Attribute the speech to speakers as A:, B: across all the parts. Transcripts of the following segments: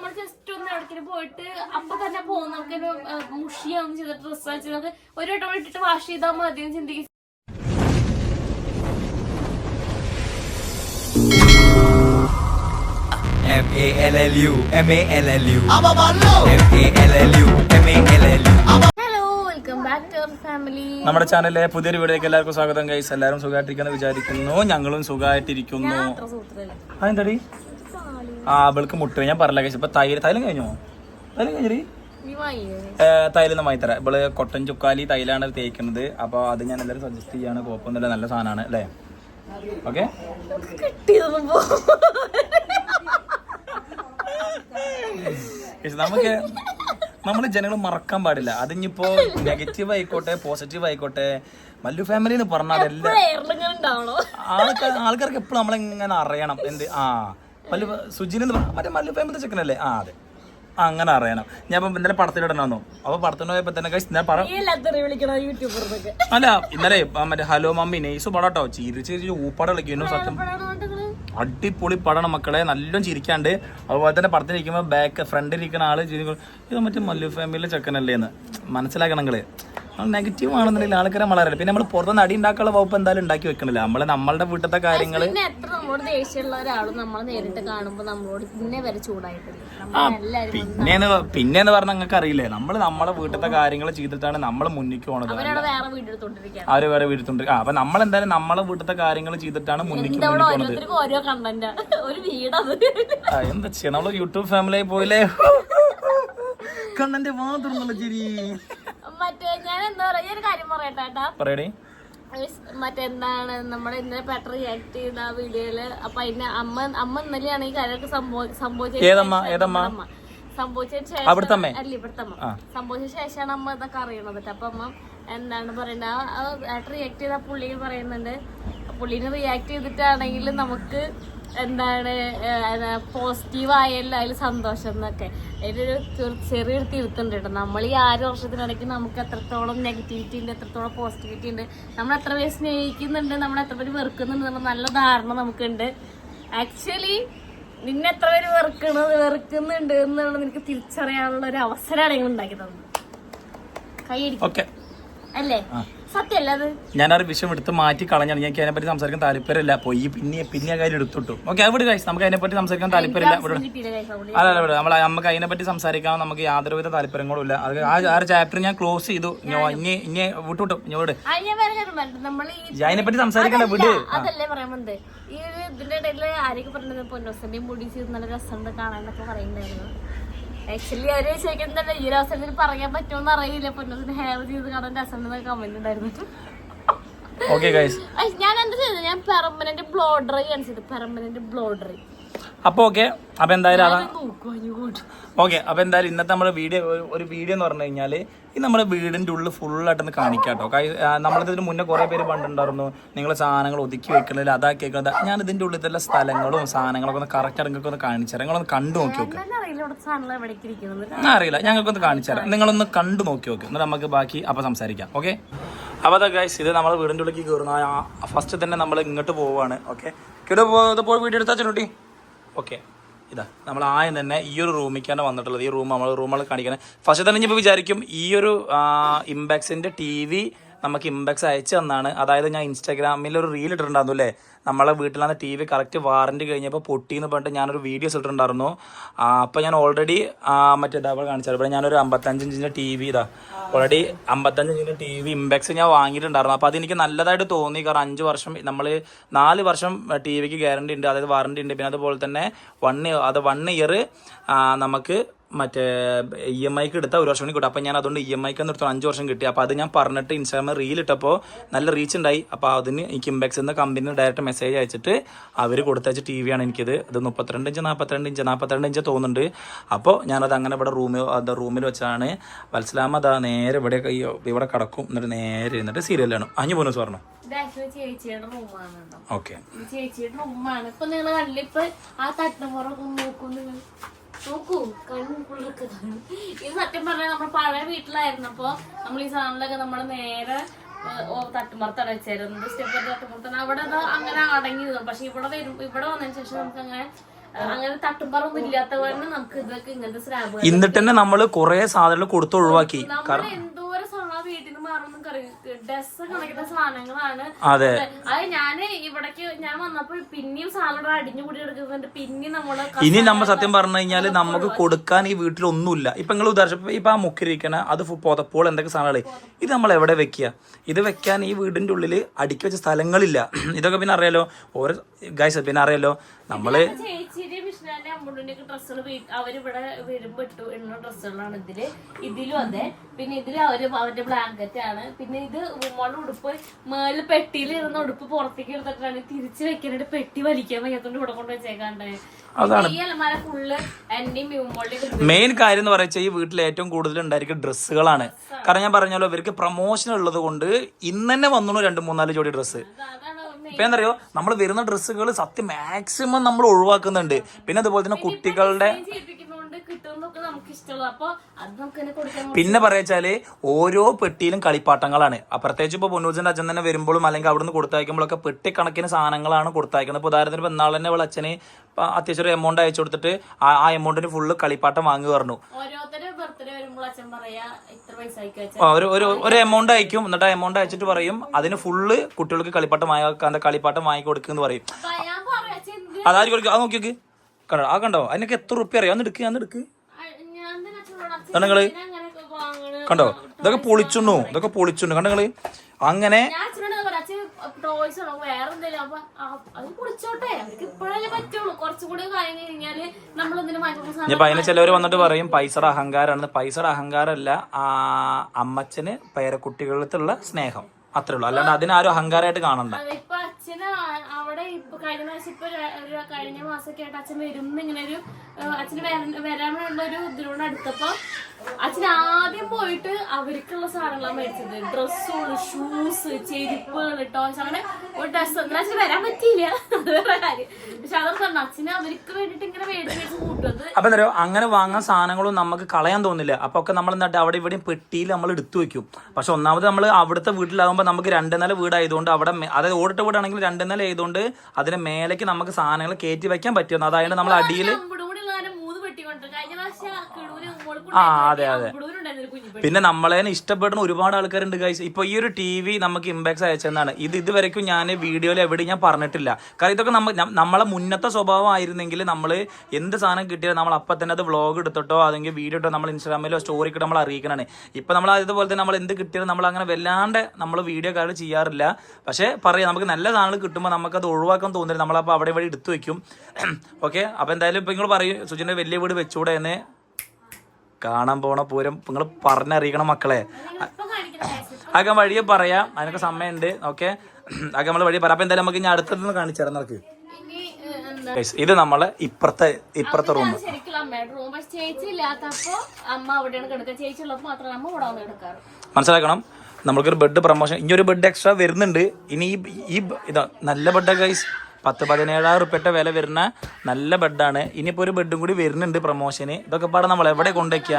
A: നമ്മൾ ജസ്റ്റ് ഒന്ന് എവിടേക്കും പോയിട്ട് അപ്പൊ തന്നെ പോകും നമുക്ക് മുഷിയാവും ചെയ്ത ഡ്രസ്സ് വെച്ച് നമുക്ക് ഒരു വട്ടം ഇട്ടിട്ട് വാഷ് ചെയ്താൽ മതി എന്ന് ചിന്തിക്കും.
B: M A L L U M A L L U. M A L L U M A L L U.
A: Hello welcome back to our family
C: നമ്മുടെ ചാനലിലെ പുതിയൊരു വീഡിയോക്ക് എല്ലാവർക്കും സ്വാഗതം ഗൈസ് എല്ലാവരും സുഖമായിട്ടിരിക്കുന്നു വിചാരിക്കുന്നു. ഞങ്ങളും സുഖമായിട്ടിരിക്കുന്നു. അതെന്താടി ആ അവൾക്ക് മുട്ട ഞാൻ പറഞ്ഞില്ല കഴിച്ചു ഇപ്പൊ തൈര് തൈലം കഴിഞ്ഞോ? തൈലം കഴിഞ്ഞടി
A: നീ വാങ്ങിയോ
C: തൈലം ഒന്ന് വാങ്ങിത്തരാം. ഇവൾ കൊട്ടൻ ചുക്കാലി തൈലാണ് തേക്കുന്നത്. അപ്പോൾ അത് ഞാൻ എല്ലാവരും സജസ്റ്റ് ചെയ്യാണ്. കുഴപ്പമൊന്നുമില്ല നല്ല സാധനമാണ് അല്ലേ? ഓക്കെ നമുക്ക് നമ്മൾ ജനങ്ങൾ മറക്കാൻ പാടില്ല. അതിനിപ്പോ നെഗറ്റീവ് ആയിക്കോട്ടെ പോസിറ്റീവ് ആയിക്കോട്ടെ മല്ലു ഫാമിലി എന്ന് പറഞ്ഞാൽ ആൾക്കാർ ആൾക്കാർക്ക് എപ്പോഴും നമ്മളിങ്ങനെ അറിയണം എന്ത്? ആ. മല്ലു സുജിൻ എന്ന് പറഞ്ഞ മറ്റേ മല്ലു ഫേമസ് ചെക്കനല്ലേ ആ അതെ. അങ്ങനെ അറിയണം. ഞാൻ ഇപ്പം ഇന്നലെ പടത്തിലിടണം വന്നു. അപ്പൊ പടത്തിന് പോയപ്പോ തന്നെ guys ഞാൻ പറ
A: ഈ എല്ലാത്തറി വിളിക്കണ യൂട്യൂബർന്നൊക്കെ
C: അല്ല ഇന്നലെ മറ്റേ ഹലോ മമ്മി നെയ്സ് കേട്ടോ. ചിരി ചിരി ഊപ്പാട് കളിക്കുന്നു സത്യം അടിപൊളി പടമാണ് മക്കളെ. നല്ലോണം ചിരിക്കാണ്ട്. അതുപോലെ തന്നെ പടത്തിലിരിക്കുമ്പോൾ ബാക്ക് ഫ്രണ്ടിലിരിക്കുന്ന ആൾ ഇത് മറ്റേ മല്ലു ഫാമിലിയിലെ ചെക്കനല്ലേ എന്ന്. മനസ്സിലാക്കണം നിങ്ങൾ നെഗറ്റീവ് ആണെന്നുണ്ടെങ്കിൽ ആൾക്കാരെ വളരെ പിന്നെ നമ്മൾ പുറത്ത് നടി ഉണ്ടാക്കാനുള്ള വകുപ്പ് എന്തായാലും ഉണ്ടാക്കി വെക്കണില്ല. നമ്മൾ നമ്മളുടെ വീട്ടിലത്തെ കാര്യങ്ങൾ പിന്നെന്ന് പിന്നെന്ന് പറഞ്ഞാൽ നിങ്ങൾക്ക് അറിയില്ലേ? നമ്മൾ നമ്മളെ വീട്ടിലത്തെ കാര്യങ്ങൾ ചെയ്തിട്ടാണ് നമ്മൾ മുന്നിക്ക് പോണത്.
A: അവർ വേറെ
C: വീട്ടിട്ടുണ്ട് അപ്പൊ നമ്മൾ എന്തായാലും നമ്മളെ വീട്ടിലത്തെ കാര്യങ്ങൾ ചെയ്തിട്ടാണ് മുന്നിക്ക് പോകുന്നത് പോണത്.
A: ഓരോ കണ്ടന്റ് ഒരു വീടത്
C: എന്താ ചെയ്യാ? നമ്മൾ യൂട്യൂബ് ഫാമിലി പോയില്ലേ? കണ്ണന്റെ വാതിർന്നുള്ള ചിരി.
A: മറ്റേ ഞാൻ എന്താ പറയാ? ഞാൻ ഒരു കാര്യം പറയട്ടെ ഏട്ടാ.
C: പറയടി.
A: മറ്റെന്താണ് നമ്മുടെ ഇന്നലെ പെട്ടെന്ന് റിയാക്ട് ചെയ്ത ആ വീഡിയോയിൽ അപ്പൊ അതിന്റെ അമ്മ അമ്മ ഇന്നലെയാണ് ഈ കാര്യമൊക്കെ സംഭവം സംഭവിച്ചത് സംഭവിച്ചതിന് ശേഷം അല്ല ഇവിടുത്തെ അമ്മ സംഭവിച്ച ശേഷമാണ് അമ്മ ഇതൊക്കെ അറിയണത്. അപ്പൊ അമ്മ എന്താണ് പറയണ്ടത് റിയാക്ട് ചെയ്ത പുള്ളി പറയുന്നുണ്ട്. പുള്ളിനെ റിയാക്ട് ചെയ്തിട്ടാണെങ്കിൽ നമുക്ക് എന്താണ് പോസിറ്റീവ് ആയല്ലോ അതിൽ സന്തോഷം എന്നൊക്കെ. അതിലൊരു ചെറു- ചെറിയൊരു തിരുത്തുണ്ട് കേട്ടോ. നമ്മൾ ഈ ആറ് വർഷത്തിനിടയ്ക്ക് നമുക്ക് എത്രത്തോളം നെഗറ്റിവിറ്റി ഉണ്ട് എത്രത്തോളം പോസിറ്റിവിറ്റി ഉണ്ട് നമ്മൾ എത്ര പേര് സ്നേഹിക്കുന്നുണ്ട് നമ്മൾ എത്ര പേര് വെറുക്കുന്നുണ്ട് നമ്മൾ നല്ല ധാരണ നമുക്കുണ്ട്. ആക്ച്വലി നിന്നെ എത്ര പേര് വെറുക്കണത് വെറുക്കുന്നുണ്ട് എന്നുള്ളത് നിനക്ക് തിരിച്ചറിയാനുള്ള ഒരു അവസരമാണ് നിങ്ങൾ ഉണ്ടാക്കി തന്നത്. കൈയടിക്കും അല്ലേ?
C: ഒരു വിഷയം എടുത്ത് മാറ്റി കളഞ്ഞാണ്. എനിക്ക് അതിനെപ്പറ്റി സംസാരിക്കാൻ താല്പര്യമില്ല. പോയി പിന്നെ പിന്നെ കാര്യം എടുത്തിട്ടു ഓക്കെ അവിടെ കഴിച്ച് നമുക്ക് അതിനെപ്പറ്റി സംസാരിക്കാൻ താല്പര്യമില്ല. അല്ല അല്ല നമ്മൾ നമുക്ക് അതിനെപ്പറ്റി സംസാരിക്കാൻ നമുക്ക് യാതൊരുവിധ താല്പര്യങ്ങളും ഇല്ല. അത് ആ ചാപ്റ്റർ ഞാൻ ക്ലോസ് ചെയ്തു. ഇനി ഇനി വിട്ടുവിട്ടു.
A: ഈ
C: അതിനെപ്പറ്റി സംസാരിക്കണ്ട വിട്.
A: അതല്ലേ പറയാൻ വന്നത്. ഈ ഇതിന്റെ ഇടയിൽ ആരൊക്കെ പറഞ്ഞത്? പൊന്നോസന്റെയും മുടി നല്ല രസമുണ്ട് കാണാനൊക്കെ പറയുന്നുണ്ടായിരുന്നു. ആക്ച്വലി അവർ ചോദിക്കുന്നുണ്ട് ഈ ഒരു അവസരത്തിൽ പറയാൻ പറ്റുമെന്ന് അറിയില്ല. പൊന്നോസിന് ഹെയർ ചെയ്ത് കാണാൻ രസം കമന്റ് ഉണ്ടായിരുന്നു ഞാൻ എന്താ ചെയ്തത്? ഞാൻ പെർമനന്റ് ബ്ലോ ഡ്രൈ ആണ് ചെയ്തത്. പെർമനന്റ് ബ്ലോ ഡ്രൈ
C: അപ്പൊ ഓക്കെ അപ്പൊ എന്തായാലും അതാ ഓക്കെ അപ്പൊ എന്തായാലും ഇന്നത്തെ നമ്മുടെ വീഡിയോ ഒരു വീഡിയോ എന്ന് പറഞ്ഞു കഴിഞ്ഞാൽ ഈ നമ്മുടെ വീടിന്റെ ഉള്ളിൽ ഫുള്ളായിട്ടൊന്ന് കാണിക്കാട്ടോ നമ്മളിതിന് മുന്നേ കുറെ പേര് പണ്ടുണ്ടായിരുന്നു. നിങ്ങൾ സാധനങ്ങൾ ഒതുക്കി വെക്കണില്ല അതാക്കി വെക്കണത് ഞാൻ ഇതിന്റെ ഉള്ളിലത്തെ സ്ഥലങ്ങളും സാധനങ്ങളൊക്കെ ഒന്ന് കറക്റ്റ് ഇടങ്ങൾക്കൊന്ന് ഒന്ന് കാണിച്ചു തരാം. നിങ്ങളൊന്ന് കണ്ടു നോക്കി നോക്ക്.
A: തന്നെ അറിയില്ല
C: ഞങ്ങൾക്കൊന്ന് കാണിച്ചു തരാം. നിങ്ങളൊന്ന് കണ്ടു നോക്കി നോക്ക്. എന്നിട്ട് നമുക്ക് ബാക്കി അപ്പൊ സംസാരിക്കാം. ഓക്കെ അപ്പൊ അതാ ഗൈസ് ഇത് നമ്മൾ വീടിന്റെ ഉള്ളിലേക്ക് കയറുന്ന ഫസ്റ്റ് തന്നെ നമ്മൾ ഇങ്ങോട്ട് പോവാണ്. ഓക്കെ കിട പോയി വീഡിയോ എടുത്താ ഓക്കെ. ഇതാ നമ്മൾ ആയം തന്നെ ഈ ഒരു റൂമിക്കാണ് വന്നിട്ടുള്ളത്. ഈ റൂം നമ്മൾ റൂമുകൾ കാണിക്കുന്നത് ഫസ്റ്റ് തന്നെ ഇപ്പോൾ വിചാരിക്കും ഈ ഒരു ഇമ്പാക്സിന്റെ ടി വി നമുക്ക് ഇമ്പാക്സ് അയച്ചു തന്നാണ്. അതായത് ഞാൻ ഇൻസ്റ്റാഗ്രാമിൽ ഒരു റീൽ ഇട്ടിട്ടുണ്ടായിരുന്നു അല്ലേ? നമ്മളെ വീട്ടിലാണ് ടി വി കറക്റ്റ് വാറന്റി കഴിഞ്ഞപ്പോൾ പൊട്ടിയെന്ന് പറഞ്ഞിട്ട് ഞാനൊരു വീഡിയോസ് ഇട്ടിട്ടുണ്ടായിരുന്നു. അപ്പോൾ ഞാൻ ഓൾറെഡി മറ്റേ ഡബിൾ കാണിച്ചത് അപ്പോൾ ഞാനൊരു അമ്പത്തഞ്ച് ഇഞ്ചിന്റെ ടി വി ഇതാ. ഓൾറെഡി അമ്പത്തഞ്ച് ഇഞ്ചിന്റെ ടി വി ഇമ്പാക്സ് ഞാൻ വാങ്ങിയിട്ടുണ്ടായിരുന്നു. അപ്പോൾ അതെനിക്ക് നല്ലതായിട്ട് തോന്നി. കാരണം അഞ്ച് വർഷം നമ്മൾ നാല് വർഷം ടി വിക്ക് ഗ്യാരണ്ടി ഉണ്ട്. അതായത് വാറന്റി ഉണ്ട്. പിന്നെ അതുപോലെ തന്നെ വൺ അത് വൺ ഇയർ നമുക്ക് മറ്റേ ഇ എം ഐക്ക് എടുത്ത ഒരു വർഷം കൂടി കിട്ടും. അപ്പോൾ ഞാൻ അതുകൊണ്ട് ഇ എം ഐക്ക് എടുത്തു അഞ്ച് വർഷം കിട്ടി. അപ്പോൾ അത് ഞാൻ പറഞ്ഞിട്ട് ഇൻസ്റ്റാഗ്രാമിൽ റീൽ ഇട്ടപ്പോൾ നല്ല റീച്ച് ഉണ്ടായി. അപ്പോൾ അതിന് എനിക്ക് ഇമ്പാക്സ് എന്ന കമ്പനി ഡയറക്റ്റ് മെസ്സേജ് അയച്ചിട്ട് അവർ കൊടുത്തയച്ച ടി വിയാണ് എനിക്കിത്. ഇത് മുപ്പത്തിരണ്ട് ഇഞ്ച് നാൽപ്പത്തിരണ്ട് ഇഞ്ച് നാൽപ്പത്തിരണ്ട് ഇഞ്ച് തോന്നുന്നുണ്ട്. അപ്പോൾ ഞാനത് അങ്ങനെ ഇവിടെ റൂമിൽ അത് റൂമിൽ വെച്ചാണ്. വത്സലാമ അതാ നേരെ ഇവിടെ ഈ- ഇവിടെ കിടക്കും. എന്നിട്ട് നേരെ ഇരുന്നിട്ട് സീരിയൽ കാണും. അഞ്ഞു പോന്നു പറഞ്ഞു
A: ചേച്ചിയുടെ റൂമാണ്
C: ഓക്കെ.
A: ചേച്ചിയുടെ റൂമാണ് ഇപ്പൊ നിങ്ങൾ കണ്ടിപ്പോ ആ തട്ടുമുറൊക്കെ നോക്കൂ നിങ്ങൾ നോക്കൂ കണ്ണുള്ളൊക്കെ കാണും. ഇത് സത്യം പറഞ്ഞാൽ നമ്മൾ പഴയ വീട്ടിലായിരുന്നപ്പോ നമ്മൾ ഈ സാധനങ്ങളൊക്കെ നമ്മൾ നേരെ തട്ടുമറത്താണ് വെച്ചായിരുന്നത് സ്റ്റെപ്പ് തട്ടുമറത്താണ് അവിടെ അത് അങ്ങനെ അടങ്ങി നിന്നു. പക്ഷെ ഇവിടെ വരും ഇവിടെ വന്നതിന് ശേഷം നമുക്ക് അങ്ങനെ അങ്ങനെ തട്ടുമ്പറൊന്നും ഇല്ലാത്ത കൊണ്ട് നമുക്ക് ഇതൊക്കെ ഇങ്ങനത്തെ സ്ലാബ്
C: എന്നിട്ട് തന്നെ നമ്മൾ കൊറേ സാധനങ്ങൾ കൊടുത്ത് ഒഴിവാക്കി.
A: നമ്മൾ എന്തോരം സാധനം വീട്ടിൽ നിന്ന് മാറുന്നു ഡ്രസ് കണക്കുന്ന സാധനങ്ങളാണ്.
C: അതെ.
A: അത് ഞാൻ ഞാൻ വന്നപ്പോൾ പിന്നെയും സാധനം അടിഞ്ഞു കൂടി എടുക്കുന്നുണ്ട്. പിന്നെയും നമ്മൾ
C: ഇനി നമ്മ സത്യം പറഞ്ഞു കഴിഞ്ഞാൽ നമുക്ക് കൊടുക്കാൻ ഈ വീട്ടിൽ ഒന്നുമില്ല ഇപ്പൊ നിങ്ങൾ ഉദാഹരണം ഇപ്പൊ ആ മുക്കിരിക്കണ അത് പുതപ്പോൾ എന്തൊക്കെ സാധനങ്ങൾ? ഇത് നമ്മൾ എവിടെ വെക്കുക? ഇത് വെക്കാൻ ഈ വീടിന്റെ ഉള്ളിൽ അടുക്കി വെച്ച സ്ഥലങ്ങളില്ല. ഇതൊക്കെ പിന്നെ അറിയാലോ. ഓരോ ഗൈസ് പിന്നെ അറിയാലോ. നമ്മൾ
A: ചേച്ചിയുടെ വിഷ്ണുവിന്റെ അമ്മൂടിന്റെ ഡ്രസ്സുകൾ അവരിവിടെ വരുമ്പോ ഇട്ടു ഇടുന്ന ഡ്രസ്സുകളാണ് ഇതിൽ. ഇതിലും അതെ. പിന്നെ ഇതിൽ അവർ അവരുടെ ബ്ലാങ്കറ്റ് ആണ്. പിന്നെ ഇത് മോളുടെ ഉടുപ്പ് മേളിൽ പെട്ടിയിൽ ഇരുന്ന ഉടുപ്പ് പുറത്തേക്ക് എടുത്തിട്ടാണ് തിരിച്ചു വെക്കാനായിട്ട് പെട്ടി വലിക്കാൻ വയ്യാത്തോണ്ട് ഇവിടെ കൊണ്ട് വെച്ചേക്കാണ്ട് ഈ അലമാര ഫുള്ള് എന്റെയും ഉമ്മളുടെയും
C: മെയിൻ കാര്യം എന്ന് പറയുന്നത് ഈ വീട്ടിൽ ഏറ്റവും കൂടുതൽ ഉണ്ടായിരിക്കും ഡ്രസ്സുകളാണ്. കാരണം ഞാൻ പറഞ്ഞല്ലോ ഇവർക്ക് പ്രൊമോഷൻ ഉള്ളത് കൊണ്ട് ഇന്ന് തന്നെ വന്നു രണ്ട് മൂന്നാൽ ജോഡി ഡ്രസ്സ്
A: അതാണ്
C: ഇപ്പൊ എന്തറിയോ നമ്മൾ വരുന്ന ഡ്രസ്സുകൾ സത്യം മാക്സിമം നമ്മൾ ഒഴിവാക്കുന്നുണ്ട്. പിന്നെ അതുപോലെ തന്നെ കുട്ടികളുടെ
A: കിട്ടുന്നതൊക്കെ നമുക്ക് ഇഷ്ടമുള്ളത് അപ്പൊ അത് നമുക്ക് തന്നെ കൊടുക്കാൻ
C: പിന്നെ പറയാച്ചാൽ ഓരോ പെട്ടിയിലും കളിപ്പാട്ടങ്ങളാണ്. പ്രത്യേകിച്ച് ഇപ്പൊ പൊന്നൂജന്റെ അച്ഛൻ തന്നെ വരുമ്പോഴും അല്ലെങ്കിൽ അവിടുന്ന് കൊടുത്തയക്കുമ്പോഴൊക്കെ പെട്ടി കണക്കിന് സാധനങ്ങളാണ് കൊടുത്തയക്കുന്നത്. ഇപ്പൊ ഉദാഹരണത്തിന് ഇപ്പൊ ഇന്നാൾ തന്നെ അവൾ അച്ഛന് അത്യാവശ്യം ഒരു എമൗണ്ട് അയച്ചു കൊടുത്തിട്ട് ആ എമൗണ്ടിന് ഫുള്ള് കളിപ്പാട്ടം വാങ്ങി പറഞ്ഞു.
A: ഓരോരുത്തരുടെ ബർത്ത്ഡേ വരുമ്പോൾ അച്ഛൻ പറയാ ഇത്ര പൈസ അയക്കുക
C: ഒരു ഒരു എമൗണ്ട് അയക്കും. എന്നിട്ട് ആ എമൗണ്ട് അയച്ചിട്ട് പറയും അതിന് ഫുള്ള് കുട്ടികൾക്ക് കളിപ്പാട്ടം വാങ്ങി കളിപ്പാട്ടം വാങ്ങി കൊടുക്കുന്ന് പറയും. കൊടുക്കും അത് നോക്കി നോക്ക്. കണ്ടോ? ആ കണ്ടോ? അതിനൊക്കെ എത്ര റുപ്യ അറിയാം? അന്ന് എടുക്ക് അന്ന് എടുക്ക്.
A: കണ്ടങ്ങൾ
C: കണ്ടോ നിങ്ങൾ? ഇതൊക്കെ പൊളിച്ചുണ്ണു. ഇതൊക്കെ പൊളിച്ചുണ്ണു. കണ്ടോ നിങ്ങൾ? അങ്ങനെ
A: ടോയ്സ് ആണോ വേറെ എന്തെങ്കിലും അപ്പൊ അത് പൊളിച്ചോട്ടെ അവർക്ക് ഇപ്പോഴല്ലേ പറ്റുള്ളൂ. കുറച്ചും കൂടി കഴിഞ്ഞ് കഴിഞ്ഞാൽ നമ്മളൊന്നിനും മാറ്റി
C: ഇനിയിപ്പോ അതിന് ചിലവർ വന്നിട്ട് പറയും പൈസയുടെ അഹങ്കാരമാണ് പൈസയുടെ അഹങ്കാരമല്ല ആ അമ്മച്ചന് പേരക്കുട്ടികളുള്ള സ്നേഹം. അത്രേ ഉള്ളൂ. അല്ലാണ്ട് അതിനാരും അഹങ്കാരമായിട്ട് കാണണ്ട.
A: അച്ഛന് അവിടെ ഇപ്പൊ കഴിഞ്ഞ പ്രാവശ്യം ഇപ്പൊ കഴിഞ്ഞ മാസമൊക്കെ ആയിട്ട് അച്ഛൻ വരുന്ന ഇങ്ങനെ ഒരു അച്ഛന് വരാനുള്ള ഒരു ഇതിനോട് അടുത്തപ്പോ അച്ഛൻ ആദ്യം പോയിട്ട് അവർക്കുള്ള സാധനങ്ങളാണ് മേടിച്ചത്. ഡ്രസ്സുകൾ ഷൂസ് ചെരുപ്പുകൾ ടോയ്സ് അങ്ങനെ ഒരു ഡ്രസ്സ് എന്നാൽ അച്ഛന് വരാൻ പറ്റിയില്ല. അത് വേറെ കാര്യം. പക്ഷെ അതൊക്കെ പറഞ്ഞു അച്ഛന് അവർക്ക് വേണ്ടിട്ട് ഇങ്ങനെ മേടിച്ച് മേടിച്ച് കൂട്ടുന്നത്.
C: അപ്പൊ എന്താ അങ്ങനെ വാങ്ങാൻ സാധനങ്ങളും നമുക്ക് കളയാൻ തോന്നില്ല. അപ്പൊ ഒക്കെ നമ്മൾ എന്നിട്ട് അവിടെ ഇവിടെയും പെട്ടിയിൽ നമ്മൾ എടുത്തു വെക്കും. പക്ഷെ ഒന്നാമത് നമ്മൾ അവിടുത്തെ വീട്ടിലാകുമ്പോൾ നമുക്ക് രണ്ട് നില വീടായതുകൊണ്ട് അവിടെ അതായത് ഓടിട്ട വീടാണെങ്കിൽ രണ്ട് നില ആയതുകൊണ്ട് അതിന് മേലേക്ക് നമുക്ക് സാധനങ്ങൾ കയറ്റി വെക്കാൻ പറ്റുന്നു അതായത് നമ്മൾ അടിയിൽ
A: അമ്പടും കൂടി ഉള്ള കാരണം മൂന്ന് പെട്ടി കൊണ്ട് കഴിഞ്ഞ പ്രാവശ്യം കിടൂര്
C: ആ അതെ അതെ. പിന്നെ നമ്മളെ ഇഷ്ടപ്പെടുന്ന ഒരുപാട് ആൾക്കാരുണ്ട് ഗൈസ് ഇപ്പൊ ഈ ഒരു ടി വി നമുക്ക് ഇമ്പാക്സ് അയച്ചെന്നാണ് ഇത് ഇതുവരെക്കും ഞാൻ വീഡിയോയിൽ എവിടെ ഞാൻ പറഞ്ഞിട്ടില്ല. കാരണം ഇതൊക്കെ നമ്മ നമ്മളെ മുന്നത്തെ സ്വഭാവം ആയിരുന്നെങ്കിൽ നമ്മൾ എന്ത് സാധനം കിട്ടിയാൽ നമ്മൾ അപ്പം തന്നെ അത് വ്ളോഗ് എടുത്തിട്ടോ അല്ലെങ്കിൽ വീഡിയോ ഇട്ടോ നമ്മൾ ഇൻസ്റ്റാഗ്രാമിലോ സ്റ്റോറി ഇട്ടോ നമ്മൾ അറിയിക്കണേ ഇപ്പം നമ്മൾ അതുപോലെ തന്നെ നമ്മൾ എന്ത് കിട്ടിയാലും നമ്മൾ അങ്ങനെ വല്ലാണ്ട് നമ്മൾ വീഡിയോ കാര്യം ചെയ്യാറില്ല. പക്ഷേ പറയാം നമുക്ക് നല്ല സാധനങ്ങൾ കിട്ടുമ്പോൾ നമുക്കത് ഒഴിവാക്കാൻ തോന്നില്ല നമ്മളപ്പോൾ അവിടെ ഇവിടെ എടുത്തു വെക്കും. ഓക്കെ അപ്പോൾ എന്തായാലും ഇപ്പോൾ നിങ്ങൾ പറയും. സുജിന്റെ വലിയ വീട് വെച്ചുകൂടെ എന്ന്. കാണാൻ പോണ പൂരം നിങ്ങൾ പറഞ്ഞറിയിക്കണം മക്കളെ. അകം വഴിയെ പറയാം. അതിനൊക്കെ സമയമുണ്ട്. ഓക്കെ? അതൊക്കെ നമ്മൾ വഴി പറയാം. അപ്പൊ എന്തായാലും നമുക്ക് ഇനി അടുത്തത് കാണിച്ചു തരാം Guys, ഇത് നമ്മളെ ഇപ്പുറത്തെ ഇപ്പുറത്തെ റൂം മനസ്സിലാക്കണം? നമ്മൾക്കൊരു ബെഡ് പ്രൊമോഷൻ ഇനി ഒരു ബെഡ് എക്സ്ട്രാ വരുന്നുണ്ട്. ഇനി ഈ ഇതാ നല്ല ബെഡ് ഗൈസ് പത്ത് പതിനേഴായിരം റുപ്യയുടെ വില വരുന്ന നല്ല ബെഡാണ്. ഇനിയിപ്പോൾ ഒരു ബെഡും കൂടി വരുന്നുണ്ട് പ്രൊമോഷന്. ഇതൊക്കെ പാടെ നമ്മൾ എവിടെ കൊണ്ടുവയ്ക്കുക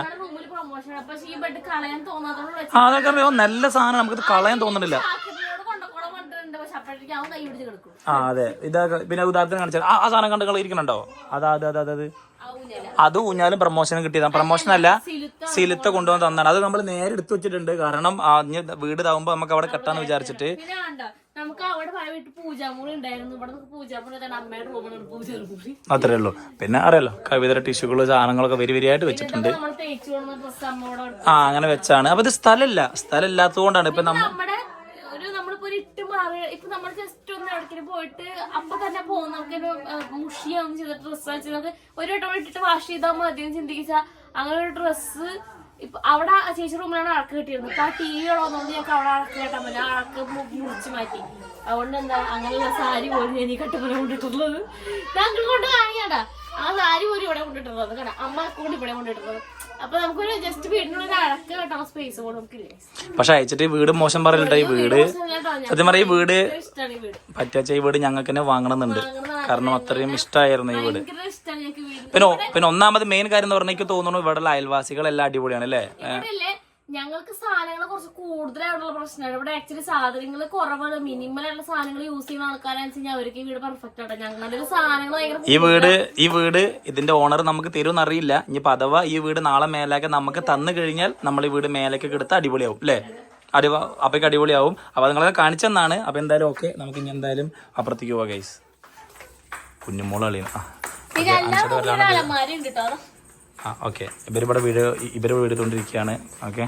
C: ആ അതൊക്കെ നല്ല സാധനം. നമുക്ക് കളയാൻ തോന്നുന്നില്ല. ആ അതെ. ഇതൊക്കെ പിന്നെ ഉദാഹരണത്തിന് കാണിച്ചാൽ ആ സാധനം കണ്ട് ഇരിക്കണുണ്ടോ? അതാ അതെ അതെ അതെ അതെ. ഊഞ്ഞാലും. പ്രൊമോഷനും കിട്ടിയതാണ് പ്രൊമോഷൻ അല്ല സിലുത്ത കൊണ്ടുവന്ന് തന്നാണ്. അത് നമ്മൾ നേരെ എടുത്തു വെച്ചിട്ടുണ്ട്. കാരണം വീട് ഇതാവുമ്പോ നമുക്ക് അവിടെ കെട്ടാന്ന് വിചാരിച്ചിട്ട്.
A: വീട്ടിൽ പൂജാമുറി ഉണ്ടായിരുന്നു. ഇവിടെ പൂജാമുറി അമ്മയുടെ റൂമിലാണ് പൂജാമുറി.
C: അത്രേ ഉള്ളൂ. പിന്നെ അറിയാലോ കവിതര ടിഷ്യൂകൾ സാധനങ്ങളൊക്കെ വരി വരിയായിട്ട് വെച്ചിട്ടുണ്ട്. ആ അങ്ങനെ വെച്ചാണ്. അപ്പൊ ഇത് സ്ഥലമില്ല. സ്ഥലം ഇല്ലാത്തതുകൊണ്ടാണ് ഇപ്പൊ
A: നമ്മുടെ ഒരു നമ്മളിപ്പോ ഒരു ഇട്ട് മാറി ഇപ്പൊ നമ്മൾ ജസ്റ്റ് ഒന്ന് എവിടേക്കും പോയിട്ട് അപ്പൊ തന്നെ നമുക്കൊരു മുഷിയാവും ചെയ്ത ഡ്രസ്സ് വെച്ചത്. ഒരു വട്ടം ഇട്ടിട്ട് വാഷ് ചെയ്താൽ മതി ചിന്തിച്ച. അങ്ങനെ ഒരു ഡ്രസ്സ് ഇപ്പൊ അവിടെ ചേച്ചി റൂമിലാണ് അടക്ക് കിട്ടിയിരുന്നത്. ഇപ്പൊ ആ ടി വി ഉള്ളതുകൊണ്ട് ഞങ്ങൾക്ക് അവിടെ അടക്ക് കേട്ടാൻ പറ്റില്ല. ആ അടക്ക് മുറിച്ച് മാറ്റി. അതുകൊണ്ട് എന്താ അങ്ങനെയുള്ള സാരി പോലും ഞാൻ ഈ കട്ടുപോലെ കൊണ്ടിട്ടുള്ളത്. ഞങ്ങൾ കൊണ്ട് കാണിക്കണ്ട ആ സാരി പോലും ഇവിടെ കൊണ്ടിട്ടുള്ളത് കേട്ടോ അമ്മ കൊണ്ട് ഇവിടെ കൊണ്ടിട്ടുള്ളത് അപ്പൊ നമുക്കൊരു ജസ്റ്റ് വീടിനുള്ള അടക്ക കേട്ടോ സ്പേസ് പോലും നമുക്കില്ലേ?
C: പക്ഷെ അയച്ചിട്ട് വീട് മോശം പറയുന്നുണ്ട് ഈ വീട് സത്യം പറയാം ഈ വീട് പറ്റാച്ച ഈ വീട്. ഞങ്ങൾക്ക് തന്നെ വാങ്ങണമെന്നുണ്ട്. കാരണം അത്രയും ഇഷ്ടമായിരുന്നു ഈ വീട്. പിന്നെ പിന്നെ ഒന്നാമത് മെയിൻ കാര്യം എന്ന് പറഞ്ഞാൽ എനിക്ക് തോന്നുന്നു ഇവിടെയുള്ള അയൽവാസികളെല്ലാം അടിപൊളിയാണ് അല്ലേ?
A: ഞങ്ങൾക്ക് സാധനങ്ങൾ കുറച്ച് കൂടുതലായിട്ടുള്ള പ്രശ്നമാണ്. ഇവിടെ ആക്ച്വലി സാധനങ്ങൾ കുറവാണ്. മിനിമം ആയിട്ടുള്ള സാധനങ്ങൾ യൂസ് ചെയ്യുന്ന ആൾക്കാരാണെന്ന് അവർക്ക് ഈ വീട് പെർഫെക്റ്റ് ആണ് ഞങ്ങളുടെ സാധനങ്ങൾ
C: ഈ വീട് ഈ വീട് ഇതിന്റെ ഓണർ നമുക്ക് തരുമെന്ന് അറിയില്ല ഇനി അഥവാ ഈ വീട് നാളെ മേലേക്ക് നമുക്ക് തന്നു കഴിഞ്ഞാൽ നമ്മൾ ഈ വീട് മേലേക്ക് എടുത്ത് അടിപൊളിയാവും അല്ലേ? അടിവ അപ്പൊക്ക് അടിപൊളിയാവും. അപ്പൊ നിങ്ങളൊക്കെ കാണിച്ചെന്നാണ് അപ്പൊ എന്തായാലും ഓക്കെ നമുക്ക് ഇനി എന്തായാലും അപ്പുറത്തേക്ക് പോവാം ഗൈസ് കുഞ്ഞുമോൾ കളിയാണ്. ആ
A: അലമാരി ഉണ്ട് കേട്ടോ.
C: ആ ഓക്കെ. ഇവരിവിടെ വീട് ഇവർ വീട് കൊണ്ടിരിക്കുകയാണ് ഓക്കെ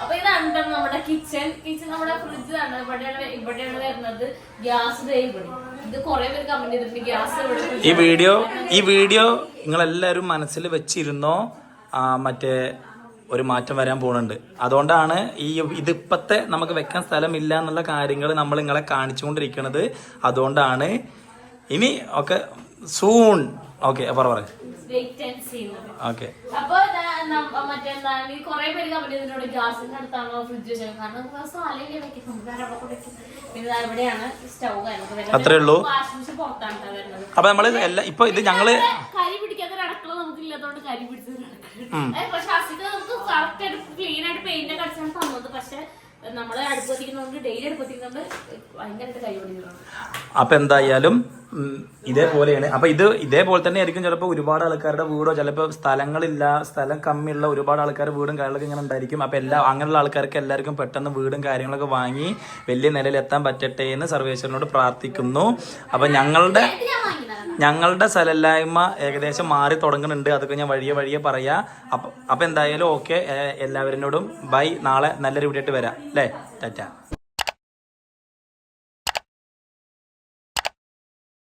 A: അപ്പൊ ഇതാണ് കേട്ടോ നമ്മുടെ കിച്ചൺ കിച്ചൺ നമ്മുടെ ഫ്രിഡ്ജ് ആണ് ഇവിടെയാണ് ഇവിടെയാണ് വരുന്നത് ഗ്യാസ് ഇവിടെ. ഇത് കുറെ പേര് കമന്റ് ചെയ്തിട്ടുണ്ട് ഗ്യാസ്
C: ഈ വീഡിയോ ഈ വീഡിയോ നിങ്ങൾ എല്ലാവരും മനസ്സിൽ വെച്ചിരുന്നോ? ആ, മറ്റേ ഒരു മാറ്റം വരാൻ പോകുന്നുണ്ട്. അതുകൊണ്ടാണ് ഈ ഇതിപ്പത്തെ നമുക്ക് വെക്കാൻ സ്ഥലമില്ല എന്നുള്ള കാര്യങ്ങൾ നമ്മൾ നിങ്ങളെ കാണിച്ചുകൊണ്ടിരിക്കുന്നത് അതുകൊണ്ടാണ് ഇനി ഒക്കെ സൂൺ ഓക്കെ പറ പറ. ഓക്കെ
A: അപ്പൊ കുറെ പേര് ഗ്യാസിന്റെ അടുത്താണോ ഫ്രിഡ്ജ് വെച്ചത് കാരണം പിന്നെ ഇവിടെയാണ് സ്റ്റൗ
C: അത്രേ ഉള്ളൂ. അപ്പൊ നമ്മൾ ഇപ്പൊ ഇത് ഞങ്ങൾ
A: കരി പിടിക്കാത്ത അടുക്കള നമുക്ക് ഇല്ലാത്തതുകൊണ്ട് കരി പിടിച്ചത് പക്ഷെ പെയിന്റ് ഒക്കെ അടിച്ചാണ് തന്നത് പക്ഷെ നമ്മൾ അടുപ്പത്തിക്കുന്നതുകൊണ്ട് ഡെയിലി അടുപ്പ് കത്തിക്കുന്നതുകൊണ്ട് ഭയങ്കരമായിട്ട് കൈ പിടിക്കുന്നുണ്ട്
C: അപ്പൊ എന്തായാലും ഇതേപോലെയാണ്. അപ്പൊ ഇത് ഇതേപോലെ തന്നെ ആയിരിക്കും ചിലപ്പോൾ ഒരുപാട് ആൾക്കാരുടെ വീടോ ചിലപ്പോൾ സ്ഥലങ്ങളില്ല സ്ഥലം കമ്മിയുള്ള ഒരുപാട് ആൾക്കാരുടെ വീടും കാര്യങ്ങളൊക്കെ ഇങ്ങനെ ഉണ്ടായിരിക്കും. അപ്പൊ എല്ലാ അങ്ങനെയുള്ള ആൾക്കാർക്ക് എല്ലാവർക്കും പെട്ടെന്ന് വീടും കാര്യങ്ങളൊക്കെ വാങ്ങി വലിയ നിലയിൽ എത്താൻ പറ്റട്ടെ എന്ന് സർവേശ്വരനോട് പ്രാർത്ഥിക്കുന്നു. അപ്പൊ ഞങ്ങളുടെ ഞങ്ങളുടെ സ്ഥലമില്ലായ്മ ഏകദേശം മാറി തുടങ്ങുന്നുണ്ട്. അതൊക്കെ ഞാൻ വഴിയെ വഴിയെ പറയാം. അപ്പം അപ്പം എന്തായാലും ഓക്കെ. എല്ലാവരോടും ബൈ. നാളെ നല്ലൊരു വീഡിയോ വരാം. അല്ലേ ടാറ്റ.